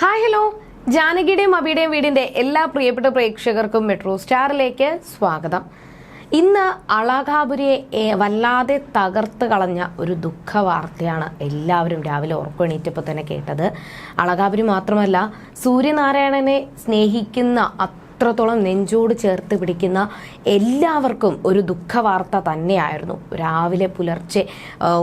Hi hello. ജാനകിയുടെയും അബിയുടെയും വീടിന്റെ എല്ലാ പ്രിയപ്പെട്ട പ്രേക്ഷകർക്കും മെട്രോ സ്റ്റാറിലേക്ക് സ്വാഗതം. ഇന്ന് അളകാപുരിയെ വല്ലാതെ തകർത്ത് കളഞ്ഞ ഒരു ദുഃഖ വാർത്തയാണ് എല്ലാവരും രാവിലെ ഉറക്കമെണീറ്റപ്പോൾ തന്നെ കേട്ടത്. അളകാപുരി മാത്രമല്ല സൂര്യനാരായണനെ സ്നേഹിക്കുന്ന അത്രത്തോളം നെഞ്ചോട് ചേർത്ത് പിടിക്കുന്ന എല്ലാവർക്കും ഒരു ദുഃഖ വാർത്ത തന്നെയായിരുന്നു രാവിലെ പുലർച്ചെ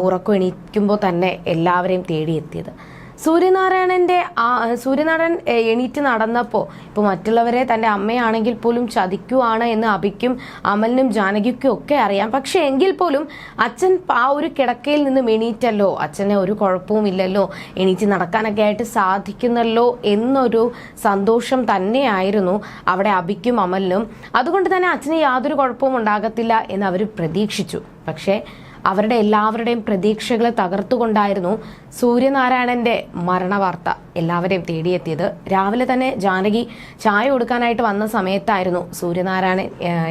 ഉറക്കം എണീക്കുമ്പോൾ തന്നെ എല്ലാവരെയും തേടിയെത്തിയത്. സൂര്യനാരായണന്റെ ആ സൂര്യനാരായണൻ എണീറ്റ് നടന്നപ്പോൾ ഇപ്പോൾ മറ്റുള്ളവരെ തന്റെ അമ്മയാണെങ്കിൽ പോലും ചതിക്കുവാണ് എന്ന് അഭിക്കും അമലിനും ജാനകിക്കും ഒക്കെ അറിയാം. പക്ഷെ എങ്കിൽ പോലും അച്ഛൻ ആ ഒരു കിടക്കയിൽ നിന്നും എണീറ്റല്ലോ? അച്ഛനെ ഒരു കുഴപ്പവും ഇല്ലല്ലോ? എണീറ്റ് നടക്കാനൊക്കെ ആയിട്ട് സാധിക്കുന്നല്ലോ എന്നൊരു സന്തോഷം തന്നെയായിരുന്നു അവിടെ അഭിക്കും അമലിനും. അതുകൊണ്ട് തന്നെ അച്ഛന് യാതൊരു കുഴപ്പവും ഉണ്ടാകത്തില്ല എന്ന് അവർ പ്രതീക്ഷിച്ചു. പക്ഷേ അവരുടെ എല്ലാവരുടെയും പ്രതീക്ഷകളെ തകർത്തുകൊണ്ടായിരുന്നു സൂര്യനാരായണന്റെ മരണവാർത്ത. എല്ലാവരെയും തേടിയെത്തിയത്. രാവിലെ തന്നെ ജാനകി ചായ കൊടുക്കാനായിട്ട് വന്ന സമയത്തായിരുന്നു. സൂര്യനാരായണൻ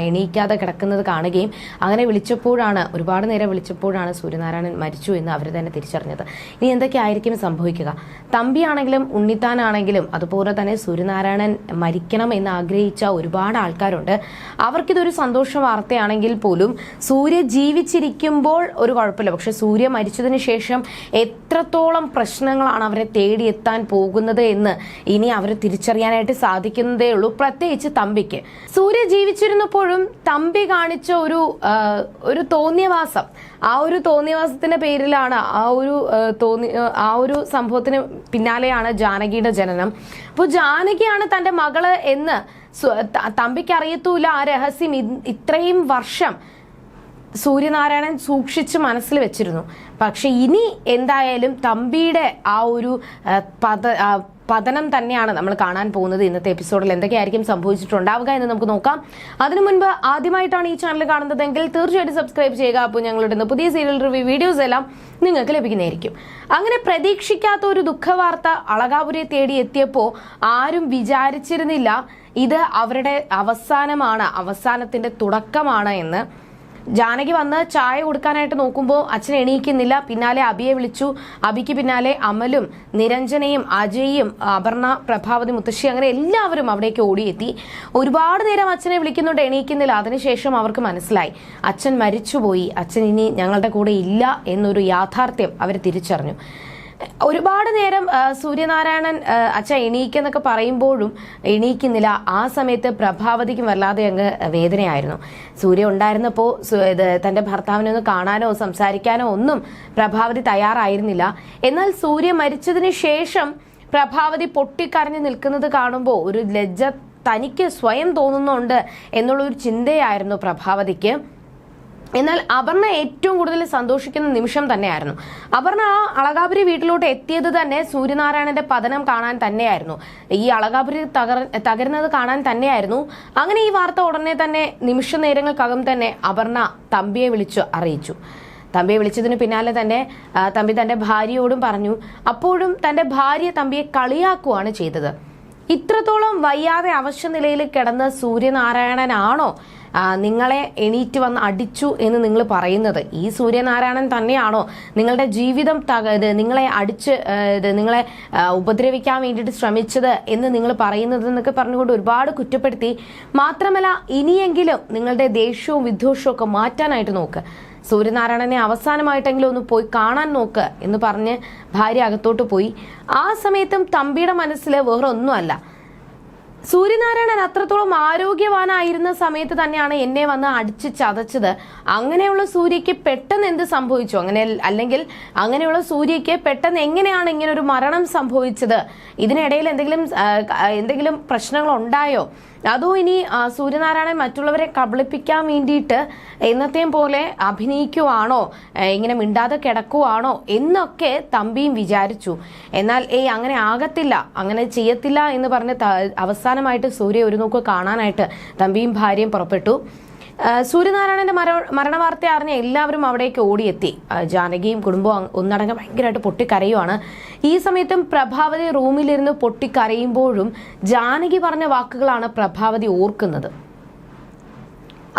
എണീക്കാതെ കിടക്കുന്നത് കാണുകയും അങ്ങനെ വിളിച്ചപ്പോഴാണ് ഒരുപാട് നേരം വിളിച്ചപ്പോഴാണ് സൂര്യനാരായണൻ മരിച്ചു എന്ന് അവർ തന്നെ തിരിച്ചറിഞ്ഞത്. ഇനി എന്തൊക്കെയായിരിക്കും സംഭവിക്കുക? തമ്പിയാണെങ്കിലും ഉണ്ണിത്താനാണെങ്കിലും അതുപോലെ തന്നെ സൂര്യനാരായണൻ മരിക്കണം എന്ന് ആഗ്രഹിച്ച ഒരുപാട് ആൾക്കാരുണ്ട്. അവർക്കിതൊരു സന്തോഷ വാർത്തയാണെങ്കിൽ പോലും സൂര്യ ജീവിച്ചിരിക്കുമ്പോൾ ഒരു കുഴപ്പമില്ല. പക്ഷെ സൂര്യ മരിച്ചതിന് ശേഷം എത്രത്തോളം പ്രശ്നങ്ങളാണ് അവരെ തേടിയെത്താൻ പോകുന്നത് എന്ന് ഇനി അവർ തിരിച്ചറിയാനായിട്ട് സാധിക്കുന്നതേ ഉള്ളൂ. പ്രത്യേകിച്ച് തമ്പിക്ക്. സൂര്യ ജീവിച്ചിരുന്നപ്പോഴും തമ്പി കാണിച്ച ഒരു ഒരു തോന്നിയവാസം. ആ ഒരു തോന്നിയവാസത്തിന്റെ പേരിലാണ് ആ ഒരു തോന്നി ആ ഒരു സംഭവത്തിന് പിന്നാലെയാണ് ജാനകിയുടെ ജനനം. അപ്പോൾ ജാനകിയാണ് തന്റെ മകൾ എന്ന് തമ്പിക്ക് അറിയത്തൂല ആ രഹസ്യം ഇത്രയും വർഷം സൂര്യനാരായണൻ സൂക്ഷിച്ച് മനസ്സിൽ വെച്ചിരുന്നു. പക്ഷെ ഇനി എന്തായാലും തമ്പിയുടെ ആ ഒരു പദ പത പതനം തന്നെയാണ് നമ്മൾ കാണാൻ പോകുന്നത് ഇന്നത്തെ എപ്പിസോഡിൽ. എന്തൊക്കെയായിരിക്കും സംഭവിച്ചിട്ടുണ്ടാവുക എന്ന് നമുക്ക് നോക്കാം. അതിനു മുൻപ് ആദ്യമായിട്ടാണ് ഈ ചാനൽ കാണുന്നതെങ്കിൽ തീർച്ചയായിട്ടും സബ്സ്ക്രൈബ് ചെയ്യുക. അപ്പോൾ ഞങ്ങളുടെ പുതിയ സീരിയൽ റിവ്യൂ വീഡിയോസ് എല്ലാം നിങ്ങൾക്ക് ലഭിക്കുന്നതായിരിക്കും. അങ്ങനെ പ്രതീക്ഷിക്കാത്ത ഒരു ദുഃഖവാർത്ത അളകാപുരെ തേടി എത്തിയപ്പോൾ ആരും വിചാരിച്ചിരുന്നില്ല ഇത് അവരുടെ അവസാനമാണ് അവസാനത്തിന്റെ തുടക്കമാണ് എന്ന്. ജാനകി വന്ന് ചായ കൊടുക്കാനായിട്ട് നോക്കുമ്പോൾ അച്ഛൻ എണീക്കുന്നില്ല. പിന്നാലെ അബിയെ വിളിച്ചു. അബിക്ക് പിന്നാലെ അമലും നിരഞ്ജനയും അജയും അപർണ പ്രഭാവതി മുത്തശ്ശി അങ്ങനെ എല്ലാവരും അവിടേക്ക് ഓടിയെത്തി. ഒരുപാട് നേരം അച്ഛനെ വിളിക്കുന്നുണ്ട് എണീക്കുന്നില്ല. അതിനുശേഷം അവർക്ക് മനസ്സിലായി. അച്ഛൻ മരിച്ചുപോയി. അച്ഛൻ ഇനി ഞങ്ങളുടെ കൂടെ ഇല്ല എന്നൊരു യാഥാർത്ഥ്യം അവർ തിരിച്ചറിഞ്ഞു. ഒരുപാട് നേരം സൂര്യനാരായണൻ അച്ഛ എണീക്കെന്നൊക്കെ പറയുമ്പോഴും എണീക്കുന്നില്ല. ആ സമയത്ത് പ്രഭാവതിക്കും വല്ലാതെ അങ്ങ് വേദനയായിരുന്നു. സൂര്യ ഉണ്ടായിരുന്നപ്പോൾ ഇത് ഭർത്താവിനെ ഒന്ന് കാണാനോ സംസാരിക്കാനോ ഒന്നും പ്രഭാവതി തയ്യാറായിരുന്നില്ല. എന്നാൽ സൂര്യ മരിച്ചതിന് ശേഷം പ്രഭാവതി പൊട്ടിക്കരഞ്ഞു നിൽക്കുന്നത് കാണുമ്പോൾ ഒരു ലജ്ജ തനിക്ക് സ്വയം തോന്നുന്നുണ്ട് എന്നുള്ളൊരു ചിന്തയായിരുന്നു പ്രഭാവതിക്ക്. എന്നാൽ അപർണ ഏറ്റവും കൂടുതൽ സന്തോഷിക്കുന്ന നിമിഷം തന്നെയായിരുന്നു. അപർണ ആ അളകാപുരി വീട്ടിലോട്ട് എത്തിയത് തന്നെ സൂര്യനാരായണന്റെ പതനം കാണാൻ തന്നെയായിരുന്നു. ഈ അളകാപുരി തകർ തകരുന്നത് കാണാൻ തന്നെയായിരുന്നു. അങ്ങനെ ഈ വാർത്ത ഉടനെ തന്നെ നിമിഷ നേരങ്ങൾക്കകം തന്നെ അപർണ തമ്പിയെ വിളിച്ചു അറിയിച്ചു. തമ്പിയെ വിളിച്ചതിന് പിന്നാലെ തന്നെ തമ്പി തന്റെ ഭാര്യയോടും പറഞ്ഞു. അപ്പോഴും തന്റെ ഭാര്യ തമ്പിയെ കളിയാക്കുവാണ് ചെയ്തത്. ഇത്രത്തോളം വയ്യാതെ അവശ്യ നിലയിൽ കിടന്ന സൂര്യനാരായണനാണോ? നിങ്ങളെ എണീറ്റ് വന്ന് അടിച്ചു എന്ന് നിങ്ങൾ പറയുന്നത്. ഈ സൂര്യനാരായണൻ തന്നെയാണോ? നിങ്ങളുടെ ജീവിതം തക നിങ്ങളെ അടിച്ച് നിങ്ങളെ ഉപദ്രവിക്കാൻ വേണ്ടിയിട്ട് ശ്രമിച്ചത് എന്ന് നിങ്ങൾ പറയുന്നത് എന്നൊക്കെ പറഞ്ഞുകൊണ്ട് ഒരുപാട് കുറ്റപ്പെടുത്തി. മാത്രമല്ല ഇനിയെങ്കിലും നിങ്ങളുടെ ദേഷ്യവും വിദ്വേഷവും ഒക്കെ മാറ്റാനായിട്ട് നോക്ക്. സൂര്യനാരായണനെ അവസാനമായിട്ടെങ്കിലും ഒന്ന് പോയി കാണാൻ നോക്ക് എന്ന് പറഞ്ഞ് ഭാര്യ അകത്തോട്ട് പോയി. ആ സമയത്തും തമ്പിയുടെ മനസ്സിൽ വേറെ ഒന്നുമല്ല സൂര്യനാരായണൻ അത്രത്തോളം ആരോഗ്യവാനായിരുന്ന സമയത്ത് തന്നെയാണ് എന്നെ വന്ന് അടിച്ച് ചതച്ചത്. അങ്ങനെയുള്ള സൂര്യക്ക് പെട്ടെന്ന് എന്ത് സംഭവിച്ചു? അങ്ങനെ അല്ലെങ്കിൽ അങ്ങനെയുള്ള സൂര്യക്ക് പെട്ടെന്ന് എങ്ങനെയാണ് ഇങ്ങനെ ഒരു മരണം സംഭവിച്ചത്? ഇതിനിടയിൽ എന്തെങ്കിലും എന്തെങ്കിലും പ്രശ്നങ്ങൾ ഉണ്ടായോ? അതോ ഇനി സൂര്യനാരായണൻ മറ്റുള്ളവരെ കബളിപ്പിക്കാൻ വേണ്ടിയിട്ട് എന്നത്തെയും പോലെ അഭിനയിക്കുവാണോ? ഇങ്ങനെ മിണ്ടാതെ കിടക്കുവാണോ? എന്നൊക്കെ തമ്പിയും വിചാരിച്ചു. എന്നാൽ ഏയ് അങ്ങനെ ആകത്തില്ല. അങ്ങനെ ചെയ്യത്തില്ല എന്ന് പറഞ്ഞ് ത- അവസാനമായിട്ട് സൂര്യ ഒരു നോക്ക് കാണാനായിട്ട് തമ്പിയും ഭാര്യയും പുറപ്പെട്ടു. സൂര്യനാരായണന്റെ മര മരണവാർത്ത അറിഞ്ഞ എല്ലാവരും അവിടേക്ക് ഓടിയെത്തി. ജാനകിയും കുടുംബവും ഒന്നടങ്കം ഭയങ്കരമായിട്ട് പൊട്ടിക്കരയുമാണ് ഈ സമയത്തും പ്രഭാവതി റൂമിലിരുന്ന് പൊട്ടിക്കരയുമ്പോഴും ജാനകി പറഞ്ഞ വാക്കുകളാണ് പ്രഭാവതി ഓർക്കുന്നത്.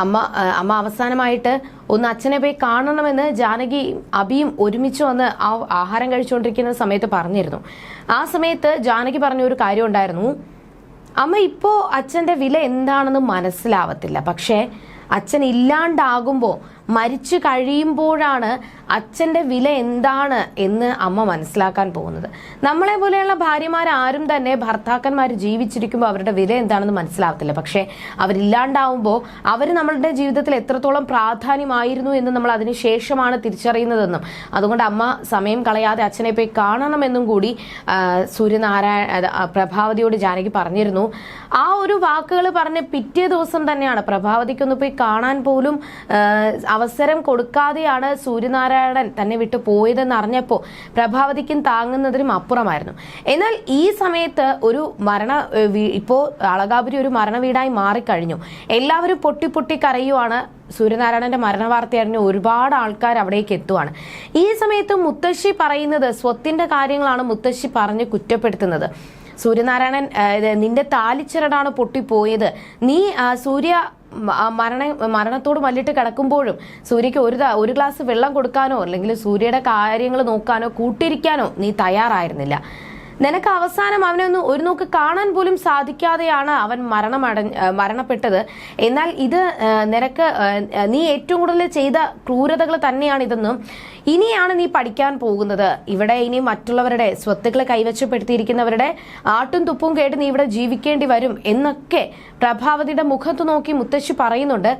അമ്മ അമ്മ അവസാനമായിട്ട് ഒന്ന് അച്ഛനെ പോയി കാണണമെന്ന് ജാനകി അബിയും ഒരുമിച്ച് വന്ന് ആ ആഹാരം കഴിച്ചുകൊണ്ടിരിക്കുന്ന സമയത്ത് പറഞ്ഞിരുന്നു. ആ സമയത്ത് ജാനകി പറഞ്ഞ ഒരു കാര്യം ഉണ്ടായിരുന്നു. അമ്മ ഇപ്പോൾ അച്ഛന്റെ വില എന്താണെന്ന് മനസ്സിലാവത്തില്ല. പക്ഷേ അച്ഛൻ ഇല്ലാണ്ടാകുമ്പോൾ മരിച്ചു കഴിയുമ്പോഴാണ് അച്ഛന്റെ വില എന്താണ് എന്ന് അമ്മ മനസ്സിലാക്കാൻ പോകുന്നത്. നമ്മളെ പോലെയുള്ള ഭാര്യമാർ ആരും തന്നെ ഭർത്താക്കന്മാർ ജീവിച്ചിരിക്കുമ്പോൾ അവരുടെ വില എന്താണെന്ന് മനസ്സിലാവത്തില്ല. പക്ഷേ അവരില്ലാണ്ടാവുമ്പോൾ അവർ നമ്മളുടെ ജീവിതത്തിൽ എത്രത്തോളം പ്രാധാന്യമായിരുന്നു എന്ന് നമ്മൾ അതിനുശേഷമാണ് തിരിച്ചറിയുന്നതെന്നും. അതുകൊണ്ട് അമ്മ സമയം കളയാതെ അച്ഛനെ പോയി കാണണമെന്നും കൂടി സൂര്യനാരായണ പ്രഭാവതിയോട് ജാനകി പറഞ്ഞിരുന്നു. ആ ഒരു വാക്കുകൾ പറഞ്ഞ് പിറ്റേ ദിവസം തന്നെയാണ് പ്രഭാവതിക്കൊന്ന് പോയി കാണാൻ പോലും ആ, അവസരം കൊടുക്കാതെയാണ് സൂര്യനാരായണൻ തന്നെ വിട്ടു പോയതെന്ന് അറിഞ്ഞപ്പോൾ പ്രഭാവതിക്കും താങ്ങുന്നതിനും അപ്പുറമായിരുന്നു. എന്നാൽ ഈ സമയത്ത് ഒരു മരണ ഇപ്പോൾ അളകാപുരി ഒരു മരണ വീടായി മാറിക്കഴിഞ്ഞു. എല്ലാവരും പൊട്ടി പൊട്ടി കരയുവാണ് സൂര്യനാരായണന്റെ മരണ വാർത്ത അറിഞ്ഞ് ഒരുപാട് ആൾക്കാർ അവിടേക്ക് എത്തുവാണ്. ഈ സമയത്ത് മുത്തശ്ശി പറയുന്നത് സ്വത്തിന്റെ കാര്യങ്ങളാണ് മുത്തശ്ശി പറഞ്ഞ് കുറ്റപ്പെടുത്തുന്നത്. സൂര്യനാരായണൻ നിന്റെ താലിച്ചിരടാണ് പൊട്ടിപ്പോയത്. നീ സൂര്യ മരണ മരണത്തോട് മല്ലിട്ട് കിടക്കുമ്പോഴും സൂര്യക്ക് ഒരു ഒരു ഗ്ലാസ് വെള്ളം കൊടുക്കാനോ അല്ലെങ്കിൽ സൂര്യയുടെ കാര്യങ്ങൾ നോക്കാനോ കൂട്ടിരിക്കാനോ നീ തയ്യാറായിരുന്നില്ല. നിനക്ക് അവസാനം അവനെ ഒന്ന് ഒരു നോക്ക് കാണാൻ പോലും സാധിക്കാതെയാണ് അവൻ മരണമട മരണപ്പെട്ടത്. എന്നാൽ ഇത് നിനക്ക് നീ ഏറ്റവും കൂടുതൽ ചെയ്ത ക്രൂരതകൾ തന്നെയാണ് ഇതെന്നും ഇനിയാണ് നീ പഠിക്കാൻ പോകുന്നത്. ഇവിടെ ഇനി മറ്റുള്ളവരുടെ സ്വത്തുക്കളെ കൈവശപ്പെടുത്തിയിരിക്കുന്നവരുടെ ആട്ടും തുപ്പും കേട്ട് നീ ഇവിടെ ജീവിക്കേണ്ടി വരും എന്നൊക്കെ പ്രഭാവതിയുടെ മുഖത്ത് നോക്കി മുത്തശ്ശി പറയുന്നുണ്ട്.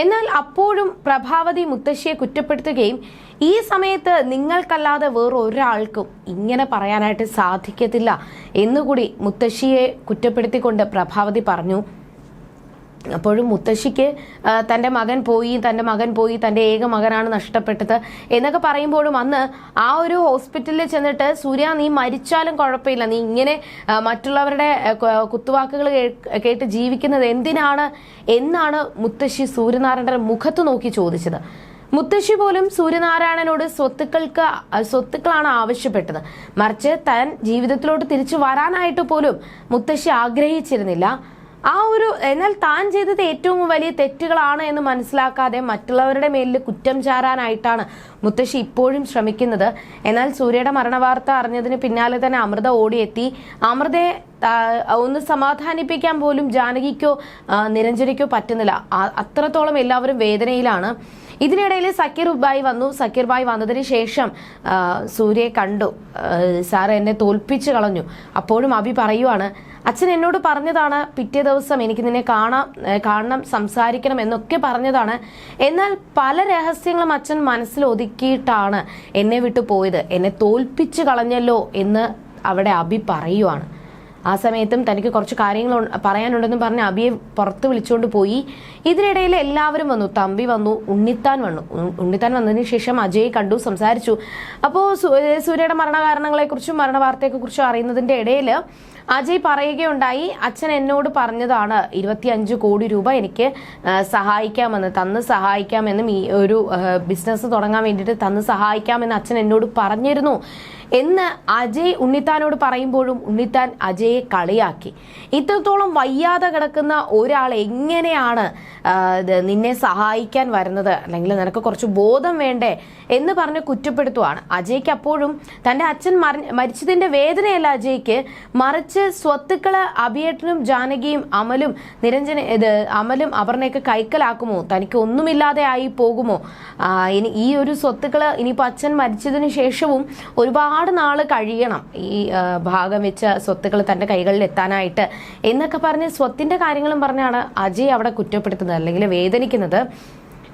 എന്നാൽ അപ്പോഴും പ്രഭാവതി മുത്തശ്ശിയെ കുറ്റപ്പെടുത്തുകയും ഈ സമയത്ത് നിങ്ങൾക്കല്ലാതെ വേറെ ഒരാൾക്കും ഇങ്ങനെ പറയാനായിട്ട് സാധിക്കത്തില്ല എന്നുകൂടി മുത്തശ്ശിയെ കുറ്റപ്പെടുത്തിക്കൊണ്ട് പ്രഭാവതി പറഞ്ഞു. അപ്പോഴും മുത്തശ്ശിക്ക് തന്റെ മകൻ പോയി തന്റെ മകൻ പോയി തന്റെ ഏക മകനാണ് നഷ്ടപ്പെട്ടത് എന്നൊക്കെ പറയുമ്പോഴും അന്ന് ആ ഒരു ഹോസ്പിറ്റലിൽ ചെന്നിട്ട് സൂര്യ നീ മരിച്ചാലും കുഴപ്പമില്ല. നീ ഇങ്ങനെ മറ്റുള്ളവരുടെ കുത്തുവാക്കുകൾ കേട്ട് ജീവിക്കുന്നത് എന്തിനാണ്? എന്നാണ് മുത്തശ്ശി സൂര്യനാരായണന്റെ മുഖത്ത് നോക്കി ചോദിച്ചത്. മുത്തശ്ശി പോലും സൂര്യനാരായണനോട് സ്വത്തുക്കൾക്ക് സ്വത്തുക്കളാണ് ആവശ്യപ്പെട്ടത്. മറിച്ച് താൻ ജീവിതത്തിലോട്ട് തിരിച്ചു വരാനായിട്ട് പോലും മുത്തശ്ശി ആഗ്രഹിച്ചിരുന്നില്ല. ആ ഒരു എന്നാൽ താൻ ചെയ്തത് ഏറ്റവും വലിയ തെറ്റുകളാണ് എന്ന് മനസ്സിലാക്കാതെ മറ്റുള്ളവരുടെ മേലിൽ കുറ്റം ചാരാനായിട്ടാണ് മുത്തശ്ശി ഇപ്പോഴും ശ്രമിക്കുന്നത്. എന്നാൽ സൂര്യയുടെ മരണവാർത്ത അറിഞ്ഞതിന് പിന്നാലെ തന്നെ അമൃത ഓടിയെത്തി. അമൃതയെ ഒന്ന് സമാധാനിപ്പിക്കാൻ പോലും ജാനകിക്കോ നിരഞ്ജനിക്കോ പറ്റുന്നില്ല. അത്രത്തോളം എല്ലാവരും വേദനയിലാണ്. ഇതിനിടയിൽ സക്കീർ ബായി വന്നു. സക്കീർ ബായി വന്നതിന് ശേഷം സൂര്യയെ കണ്ടു. സാർ എന്നെ തോൽപ്പിച്ചു കളഞ്ഞു. അപ്പോഴും അഭി പറയുവാണ് അച്ഛൻ എന്നോട് പറഞ്ഞതാണ് പിറ്റേ ദിവസം എനിക്ക് നിന്നെ കാണാം കാണണം സംസാരിക്കണം എന്നൊക്കെ പറഞ്ഞതാണ്. എന്നാൽ പല രഹസ്യങ്ങളും അച്ഛൻ മനസ്സിൽ ഒതുക്കിയിട്ടാണ് എന്നെ വിട്ടു പോയത്. എന്നെ തോൽപ്പിച്ചു കളഞ്ഞല്ലോ എന്ന് അവിടെ അഭി പറയുവാണ്. ആ സമയത്തും തനിക്ക് കുറച്ച് കാര്യങ്ങൾ പറയാനുണ്ടെന്നും പറഞ്ഞ് അബിയെ പുറത്ത് വിളിച്ചുകൊണ്ട് പോയി. ഇതിനിടയിൽ എല്ലാവരും വന്നു. തമ്പി വന്നു ഉണ്ണിത്താൻ വന്നു. ഉണ്ണിത്താൻ വന്നതിന് ശേഷം അജയ് കണ്ടു സംസാരിച്ചു. അപ്പോൾ സൂര്യയുടെ മരണകാരണങ്ങളെക്കുറിച്ചും മരണവാർത്തയെക്കുറിച്ചും അറിയുന്നതിന്റെ ഇടയിൽ അജയ് പറയുകയുണ്ടായി അച്ഛൻ എന്നോട് പറഞ്ഞതാണ് ഇരുപത്തിയഞ്ച് കോടി രൂപ എനിക്ക് സഹായിക്കാമെന്ന് തന്ന് സഹായിക്കാമെന്നും ഈ ഒരു ബിസിനസ് തുടങ്ങാൻ വേണ്ടിയിട്ട് തന്ന് സഹായിക്കാമെന്ന് അച്ഛൻ എന്നോട് പറഞ്ഞിരുന്നു. എന്ന് അജയ് ഉണ്ണിത്താനോട് പറയുമ്പോഴും ഉണ്ണിത്താൻ അജയെ കളിയാക്കി. ഇത്രത്തോളം വയ്യാതെ കിടക്കുന്ന ഒരാൾ എങ്ങനെയാണ് നിന്നെ സഹായിക്കാൻ വരുന്നത്? അല്ലെങ്കിൽ നിനക്ക് കുറച്ച് ബോധം വേണ്ടേ എന്ന് പറഞ്ഞ് കുറ്റപ്പെടുത്തുവാണ്. അജയ്ക്ക് അപ്പോഴും തന്റെ അച്ഛൻ മര- മരിച്ചതിന്റെ വേദനയല്ല അജയ്ക്ക്. മറിച്ച് സ്വത്തുക്കൾ അഭിയേട്ടനും ജാനകിയും അമലും നിരഞ്ജന ഇത് അമലും അപർണയൊക്കെ കൈക്കലാക്കുമോ? തനിക്ക് ഒന്നുമില്ലാതെ ആയി പോകുമോ? ഇനി ഈ ഒരു സ്വത്തുക്കൾ ഇനിയിപ്പോൾ അച്ഛൻ മരിച്ചതിന് ശേഷവും ഒരുപാട് നാൾ കഴിയണം ഈ ഭാഗം വെച്ച സ്വത്തുക്കൾ തന്റെ കൈകളിൽ എത്താനായിട്ട്. എന്നൊക്കെ പറഞ്ഞ് സ്വത്തിന്റെ കാര്യങ്ങളും പറഞ്ഞാണ് അജയ് അവിടെ കുറ്റപ്പെടുത്തുന്നത് അല്ലെങ്കിൽ വേദനിക്കുന്നത്.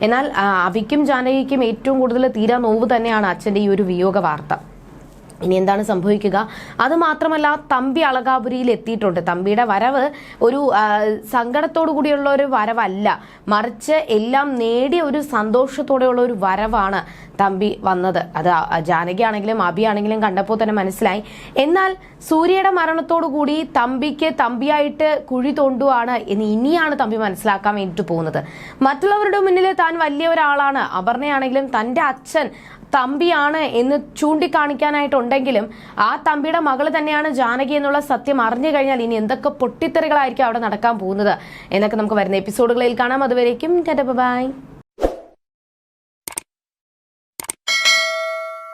എന്നാൽ അവിക്കും ജാനകിക്കും ഏറ്റവും കൂടുതൽ തീരാ നോവ് തന്നെയാണ് അച്ഛന്റെ ഈ ഒരു വിയോഗ വാർത്ത. ഇനി എന്താണ് സംഭവിക്കുക? അത് മാത്രമല്ല തമ്പി അളകാപുരിയിൽ എത്തിയിട്ടുണ്ട്. തമ്പിയുടെ വരവ് ഒരു സങ്കടത്തോടു കൂടിയുള്ള ഒരു വരവല്ല. മറിച്ച് എല്ലാം നേടിയ ഒരു സന്തോഷത്തോടെയുള്ള ഒരു വരവാണ് തമ്പി വന്നത്. അത് ജാനകി ആണെങ്കിലും അബി ആണെങ്കിലും കണ്ടപ്പോൾ തന്നെ മനസ്സിലായി. എന്നാൽ സൂര്യയുടെ മരണത്തോടു കൂടി തമ്പിക്ക് തമ്പിയായിട്ട് കുഴി തോണ്ടുവാണ് എന്ന് ഇനിയാണ് തമ്പി മനസ്സിലാക്കാൻ വേണ്ടിയിട്ട് പോകുന്നത്. മറ്റുള്ളവരുടെ മുന്നിൽ താൻ വലിയ ഒരാളാണ്. അപർണയാണെങ്കിലും തന്റെ അച്ഛൻ തമ്പിയാണ് എന്ന് ചൂണ്ടിക്കാണിക്കാനായിട്ടുണ്ടെങ്കിലും ആ തമ്പിയുടെ മകൾ തന്നെയാണ് ജാനകി എന്നുള്ള സത്യം അറിഞ്ഞു കഴിഞ്ഞാൽ ഇനി എന്തൊക്കെ പൊട്ടിത്തെറികളായിരിക്കും അവിടെ നടക്കാൻ പോകുന്നത്. എന്നൊക്കെ നമുക്ക് വരുന്ന എപ്പിസോഡുകളിൽ കാണാം. അതുവരേക്കും ബൈ.